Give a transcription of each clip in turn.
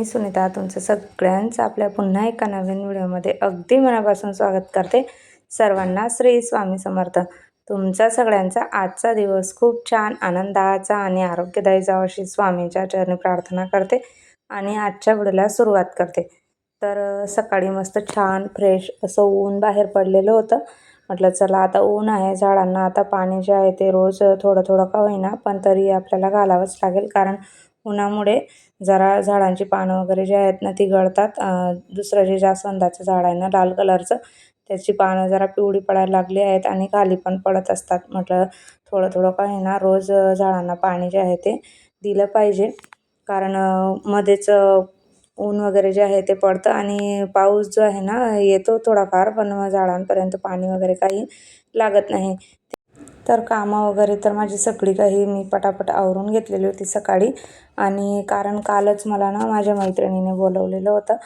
मी सुनीता तुमचं सगळ्यांचं आपल्या पुन्हा एका नवीन व्हिडिओमध्ये अगदी मनापासून स्वागत करते. सर्वांना श्री स्वामी समर्थ. तुमचा सगळ्यांचा आजचा दिवस खूप छान आनंदाचा आणि आरोग्यदायी जावं अशी स्वामीच्या चरणी प्रार्थना करते आणि आजच्या व्हिडिओला सुरुवात करते. तर सकाळी मस्त छान फ्रेश असं ऊन बाहेर पडलेलं होतं. म्हटलं चला आता ऊन आहे झाडांना आता पाणी जे आहे ते रोज थोडं थोडं का होईना पण तरी आपल्याला घालावंच लागेल कारण उन्हामुळे जरा झाडांची पानं वगैरे जे आहेत ना ती गळतात. दुसरं जे जास्वंदाचं झाड आहे ना लाल कलरचं त्याची पानं जरा पिवळी पडायला लागली आहेत आणि खाली पण पडत असतात. म्हटलं थोडं थोडं का ना रोज झाडांना पाणी जे आहे ते दिलं पाहिजे. कारण मध्येच ऊन वगैरे जे आहे ते पडतं आणि पाऊस जो आहे ना येतो थोडाफार पण झाडांपर्यंत पाणी वगैरे काही लागत नाही. तर कामं वगैरे तर माझी सगळी काही मी पटापट आवरून घेतलेली होती सकाळी. आणि कारण कालच मला ना माझ्या मैत्रिणीने बोलवलेलं होतं.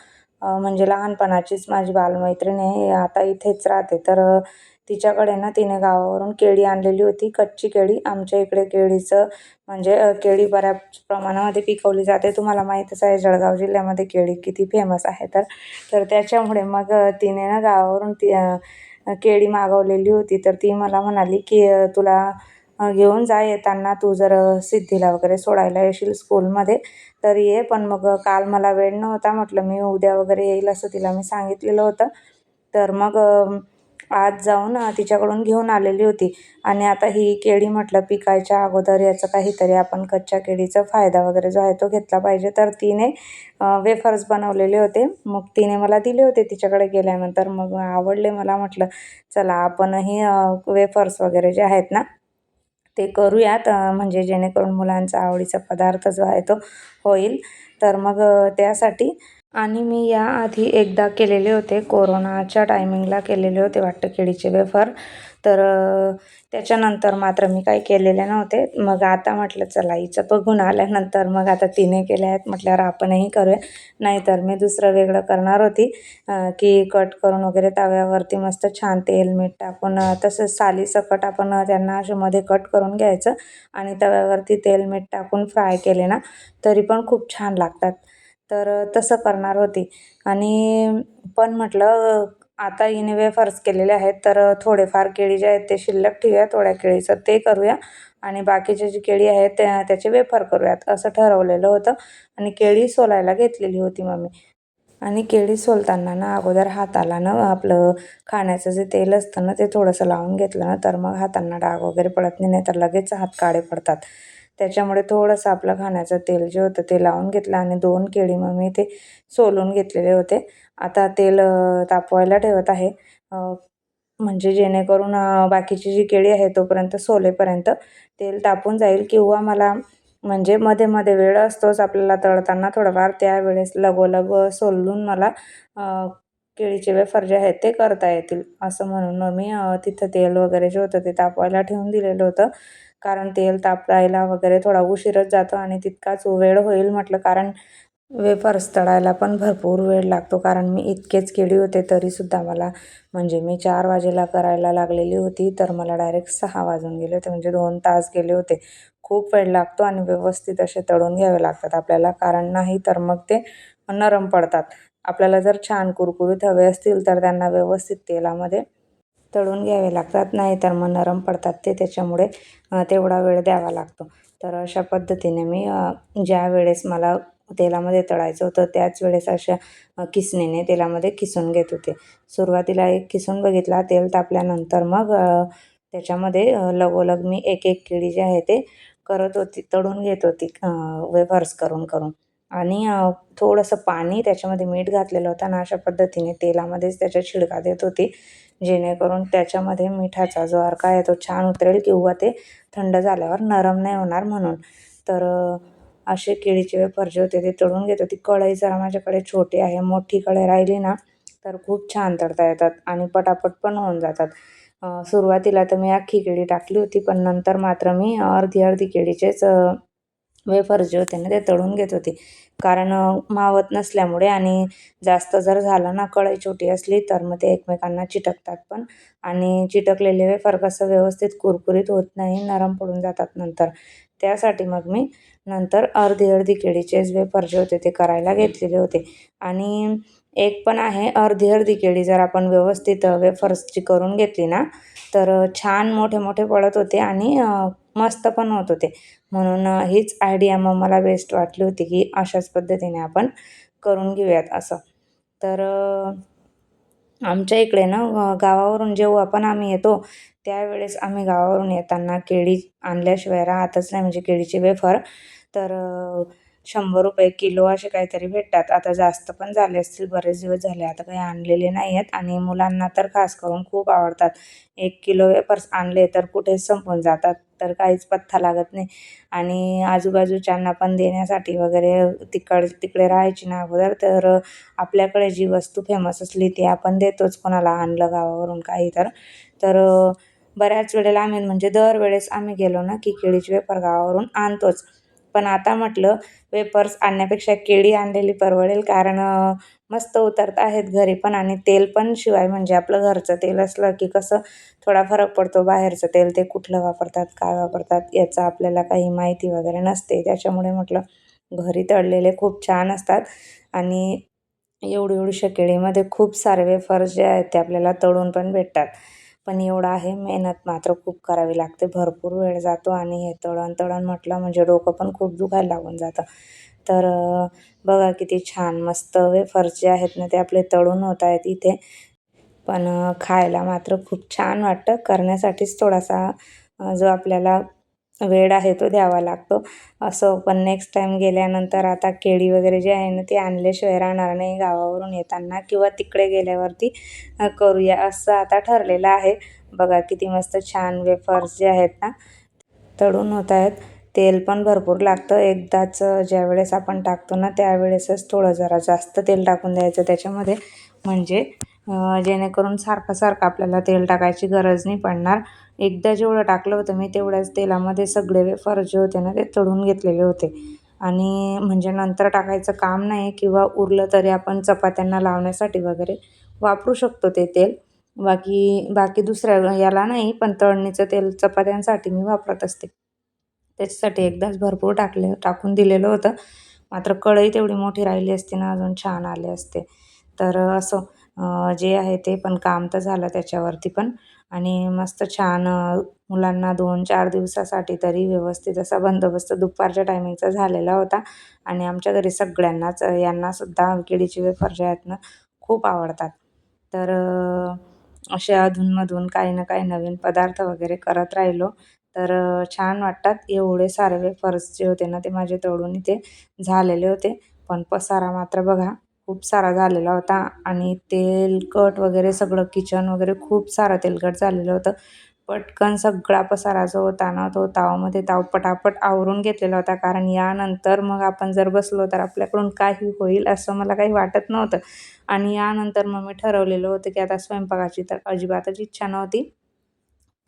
म्हणजे लहानपणाचीच माझी बालमैत्रीण आहे आता इथेच राहते. तर तिच्याकडे ना तिने गावावरून केळी आणलेली होती कच्ची केळी. आमच्या इकडे केळीचं म्हणजे केळी बऱ्याच प्रमाणामध्ये पिकवली जाते. तुम्हाला माहीतच आहे जळगाव जिल्ह्यामध्ये केळी किती फेमस आहे तर. तर त्याच्यामुळे मग तिने ना गावावरून ती केळी मागवलेली होती तर ती मला म्हणाली की तुला घेऊन जा येताना तू जर सिद्धीला वगैरे सोडायला येशील स्कूलमध्ये तर ये पण मग काल मला वेळ नव्हता म्हटलं मी उद्या वगैरे येईल असं तिला मी सांगितलेलं होतं. तर मग आज जाऊन तिच्याकडून घेऊन आलेली होती. आणि आता ही केळी म्हटलं पिकायच्या अगोदर याचं काहीतरी आपण कच्च्या केळीचा फायदा वगैरे जो आहे तो घेतला पाहिजे. तर तिने वेफर्स बनवलेले होते. मग तिने मला दिले होते तिच्याकडे गेल्यानंतर. मग आवडले मला म्हटलं चला आपणही वेफर्स वगैरे जे आहेत ना ते करूयात. म्हणजे जेणेकरून मुलांचा आवडीचा पदार्थ जो आहे तो होईल. तर मग त्यासाठी आणि मी याआधी एकदा केलेले होते. कोरोनाच्या टायमिंगला केलेले होते वाटतं केळीचे वेफर तर त्याच्यानंतर मात्र मी काही केलेले नव्हते. मग आता म्हटलं चला हिचं बघून आल्यानंतर मग आता तिने केले आहेत. म्हटल्यावर आपणही करूया. नाहीतर मी दुसरं वेगळं करणार होती. की कट करून वगैरे तव्यावरती मस्त छान तेल मीठ टाकून तसं सालीसकट आपण त्यांना असे मध्ये कट करून घ्यायचं. आणि तव्यावरती तेल मीठ टाकून फ्राय केले ना तरी पण खूप छान लागतात. तर तसं करणार होती. आणि पण म्हटलं आता हिने वेफर्स केलेले आहेत तर थोडेफार केळी जे आहेत ते शिल्लक ठेवूया थोड्या केळीचं ते करूया. आणि बाकीचे जी केळी आहेत त्या त्याचे वेफर करूयात असं ठरवलेलं होतं. आणि केळी सोलायला घेतलेली होती मम्मी. आणि केळी सोलताना ना अगोदर हाताला ना आपलं खाण्याचं जे तेल असतं ना ते थोडंसं लावून घेतलं ना तर मग हातांना डाग वगैरे पडत नाही नाही तर लगेच हात काळे पडतात. त्याच्यामुळे थोडंसं आपलं खाण्याचं तेल जे होतं ते लावून घेतलं आणि दोन केळी मग मी ते सोलून घेतलेले होते. आता तेल तापवायला ठेवत आहे. म्हणजे जेणेकरून बाकीची जी केळी आहे तोपर्यंत सोलेपर्यंत तेल तापून जाईल किंवा मला म्हणजे मध्ये मध्ये वेळ असतोच आपल्याला तळताना थोडंफार. त्यावेळेस लगोलग सोलून मला केळीचे वेफर जे आहेत ते करता येतील. असं म्हणून मग मी तिथं तेल वगैरे जे होतं ते तापवायला ठेवून दिलेलं होतं. कारण तेल तापायला वगैरे थोडा उशीरच जातो आणि तितकाच वेळ होईल म्हटलं कारण वेफर्स तळायला पण भरपूर वेळ लागतो. कारण मी इतकेच केळी होते तरीसुद्धा मला म्हणजे मी चार वाजेला करायला लागलेली होती तर मला डायरेक्ट सहा वाजून गेले होते म्हणजे दोन तास गेले होते. खूप वेळ लागतो आणि व्यवस्थित असे तळून घ्यावे लागतात आपल्याला कारण नाही तर मग ते नरम पडतात. आपल्याला जर छान कुरकुरीत हवे असतील तर त्यांना व्यवस्थित तेलामध्ये तळून घ्यावे लागतात. नाहीतर मग नरम पडतात ते. त्याच्यामुळे तेवढा वेळ द्यावा लागतो. तर अशा पद्धतीने मी ज्या वेळेस मला तेलामध्ये तळायचं होतं त्याच वेळेस अशा किसणीने तेलामध्ये किसून घेत होते. सुरुवातीला एक किसून बघितला तेल तापल्यानंतर मग त्याच्यामध्ये लगोलग मी एक एक केळी जी आहे ते करत होती तळून घेत होती वेफर्स करून करून. आणि थोडंसं पाणी त्याच्यामध्ये मीठ घातलेलं होतं आणि अशा पद्धतीने तेलामध्येच त्याच्या छिडका देत होती. जेणेकरून त्याच्यामध्ये मिठाचा जो अर्का आहे तो छान उतरेल किंवा ते थंड झाल्यावर नरम नाही होणार म्हणून. तर असे केळीचे वेफर जे होते ते तळून घेत होती. कढई जरा माझ्याकडे छोटी आहे मोठी कढई राहिली ना तर खूप छान तळता येतात आणि पटापट पण होऊन जातात. सुरुवातीला तर मी अख्खी केळी टाकली होती पण नंतर मात्र मी अर्धी अर्धी केळीचेच वेफर जे होते ना ते तळून घेत होते. कारण मावत नसल्यामुळे आणि जास्त जर झालं ना कढई छोटी असली तर मग ते एकमेकांना चिटकतात पण. आणि चिटकलेले वेफर कसं व्यवस्थित कुरकुरीत होत नाही नरम पडून जातात नंतर. त्यासाठी मग मी नंतर अर्धी अर्धी केळीचेच वेफर जे होते ते करायला घेतलेले होते. आणि एक पण आहे अर्धी अर्धी केळी जर आपण व्यवस्थित वेफर्सची करून घेतली ना तर छान मोठे मोठे पडत होते आणि मस्त पण होत होते. म्हणून हीच आयडिया मग मला बेस्ट वाटली होती की अशाच पद्धतीने आपण करून घेऊयात असं. तर आमच्या इकडे ना गावावरून जेव्हा पण आम्ही येतो त्यावेळेस आम्ही गावावरून येताना केळी आणल्याशिवाय राहतच नाही म्हणजे केळीचे वेफर. तर शंभर रुपये किलो असे काहीतरी भेटतात. आता जास्त पण झाले असतील बरेच दिवस झाले. आता काही आणलेले नाही आहेत आणि मुलांना तर खास करून खूप आवडतात. एक किलो वेपर्स आणले तर कुठेच संपून जातात? तर काहीच पत्ता लागत नाही. आणि आजूबाजूच्यांना पण देण्यासाठी वगैरे तिकड तिकडे राहायची ना अगोदर तर आपल्याकडे जी वस्तू फेमस असली ती आपण देतोच. कोणाला आणलं गावावरून काही तर. तर बऱ्याच वेळेला आम्ही म्हणजे दरवेळेस आम्ही गेलो ना की केळीचे वेपर गावावरून आणतोच. पण आता म्हटलं वेपर्स आणण्यापेक्षा केळी आणलेली परवडेल कारण मस्त उतरत आहेत घरी पण आणि तेल पण शिवाय म्हणजे आपलं घरचं तेल असलं की कसं थोडा फरक पडतो बाहेरचं तेल ते कुठलं वापरतात काय वापरतात याचा आपल्याला काही माहिती वगैरे नसते. त्याच्यामुळे म्हटलं घरी तळलेले खूप छान असतात आणि एवढी एवढीशा केळीमध्ये खूप सारे वेफर्स जे आहेत ते आपल्याला तळून पण भेटतात. पण एवढं आहे मेहनत मात्र खूप करावी लागते. भरपूर वेळ जातो आणि हे तळण तळण म्हटलं म्हणजे डोकं पण खूप दुखायला लागून जातं. तर बघा किती छान मस्त वेफर्स जे आहेत ना ते आपले तळून होत आहेत इथे. पण खायला मात्र खूप छान वाटतं. करण्यासाठीच थोडासा जो आपल्याला वेळ आहे तो द्यावा लागतो. असं पण नेक्स्ट टाईम गेल्यानंतर आता केळी वगैरे जे आहे ना ते आणल्याशिवाय राहणार नाही गावावरून येताना किंवा तिकडे गेल्यावरती करूया असं आता ठरलेलं आहे. बघा किती मस्त छान वेफर्स जे आहेत ना तळून होत आहेत. तेल पण भरपूर लागतं. एकदाच ज्यावेळेस आपण टाकतो ना त्यावेळेसच थोडं जरा जास्त तेल टाकून द्यायचं त्याच्यामध्ये. म्हणजे जेणेकरून सारखं सारखं आपल्याला तेल टाकायची गरज नाही पडणार. एकदा जेवढं टाकलं होतं मी तेवढ्याच तेलामध्ये सगळे वेफर जे होते ना ते तळून घेतलेले होते. आणि म्हणजे नंतर टाकायचं काम नाही किंवा उरलं तरी आपण चपात्यांना लावण्यासाठी वगैरे वापरू शकतो ते तेल. बाकी बाकी दुसऱ्या याला नाही पण तळणीचं तेल चपात्यांसाठी मी वापरत असते. त्याच्यासाठी एकदाच भरपूर टाकले टाकून दिलेलं होतं. मात्र कढई तेवढी मोठी राहिली असते ना अजून छान आले असते. तर असं जे आहे ते पण काम तर झालं त्याच्यावरती पण. आणि मस्त छान मुलांना दोन चार दिवसासाठी तरी व्यवस्थित असा बंदोबस्त दुपारच्या टायमिंगचा झालेला होता. आणि आमच्या घरी सगळ्यांनाच यांनासुद्धा केळीचे वेफर जे आहेत ना खूप आवडतात. तर असे अधूनमधून काही ना काही नवीन पदार्थ वगैरे करत राहिलो. तर छान वाटतात. एवढे सारे वेफर्स जे होते ना ते माझे तळून इथे झालेले होते. पण पसारा मात्र बघा खूप सारा झालेला होता आणि तेलकट वगैरे सगळं किचन वगैरे खूप सारं तेलकट झालेलं होतं. पटकन सगळा पसारा जो होता ना तो तावामध्ये ताव पटापट आवरून घेतलेला होता. कारण यानंतर मग आपण जर बसलो तर आपल्याकडून काही होईल असं मला काही वाटत नव्हतं. आणि यानंतर मग मी ठरवलेलं होतं की आता स्वयंपाकाची तर अजिबातच इच्छा नव्हती.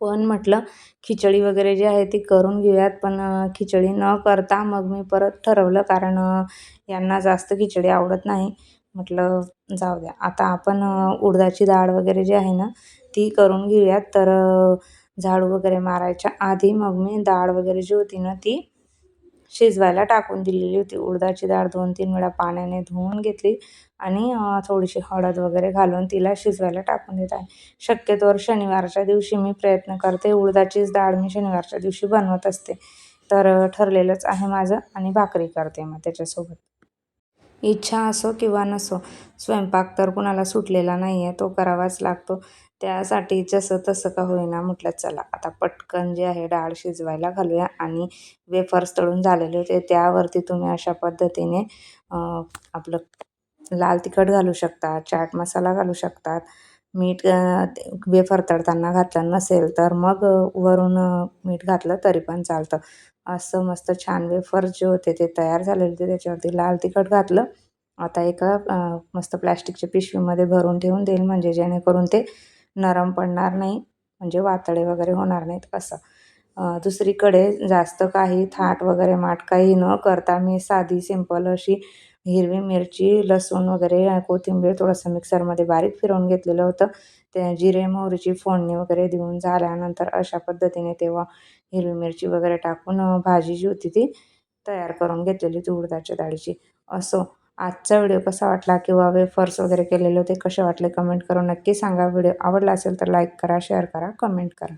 पण म्हटलं खिचडी वगैरे जी आहे ती करून घेऊयात. पण खिचडी न करता मग मी परत ठरवलं. कारण यांना जास्त खिचडी आवडत नाही. म्हटलं जाऊ द्या. आता आपण उडदाची डाळ वगैरे जी आहे ना ती करून घेऊयात. तर झाडू वगैरे मारायच्या आधी मग मी डाळ वगैरे जी होती ना ती शिजवायला टाकून दिलेली होती. उडदाची डाळ दोन तीन वेळा पाण्याने धुवून घेतली आणि थोडीशी हळद वगैरे घालून तिला शिजवायला टाकून देत आहे. शक्यतोवर शनिवारच्या दिवशी मी प्रयत्न करते. उडदाचीच डाळ मी शनिवारच्या दिवशी बनवत असते. तर ठरलेलंच आहे माझं आणि भाकरी करते मग त्याच्यासोबत. इच्छा असो किंवा नसो स्वयंपाक तर कुणाला सुटलेला नाही आहे तो करावाच लागतो. त्यासाठी जसं तसं का होईना म्हटलं चला आता पटकन जे आहे डाळ शिजवायला घालूया आणि वेफर्स तळून झालेले होते. त्यावरती तुम्ही अशा पद्धतीने आपलं लाल तिखट घालू शकता चाट मसाला घालू शकतात. मीठ वेफर तळताना घातलं नसेल तर मग वरून मीठ घातलं तरी पण चालतं. असं मस्त छान वेफर जे होते ते तयार झालेले होते. त्याच्यावरती लाल तिखट घातलं. आता एका मस्त प्लॅस्टिकच्या पिशवीमध्ये भरून ठेवून देईल. म्हणजे जेणेकरून ते नरम पडणार नाही. म्हणजे वातळे वगैरे होणार नाहीत असं. दुसरीकडे जास्त काही थाट वगैरे माठ काही न करता मी साधी सिंपल अशी हिरवी मिरची लसूण वगैरे कोथिंबीर थोडंसं मिक्सरमध्ये बारीक फिरवून घेतलेलं होतं. ते जिरे मोहरीची फोडणी वगैरे देऊन झाल्यानंतर अशा पद्धतीने तेव्हा हिरवी मिरची वगैरे टाकून भाजी जी होती ती तयार करून घेतलेली होती उडदाच्या डाळीची. असो आजचा व्हिडिओ कसा वाटला किंवा वेफर्स वगैरे केलेले होते कसे वाटले कमेंट करून नक्की सांगा. व्हिडिओ आवडला असेल तर लाईक करा शेअर करा कमेंट करा.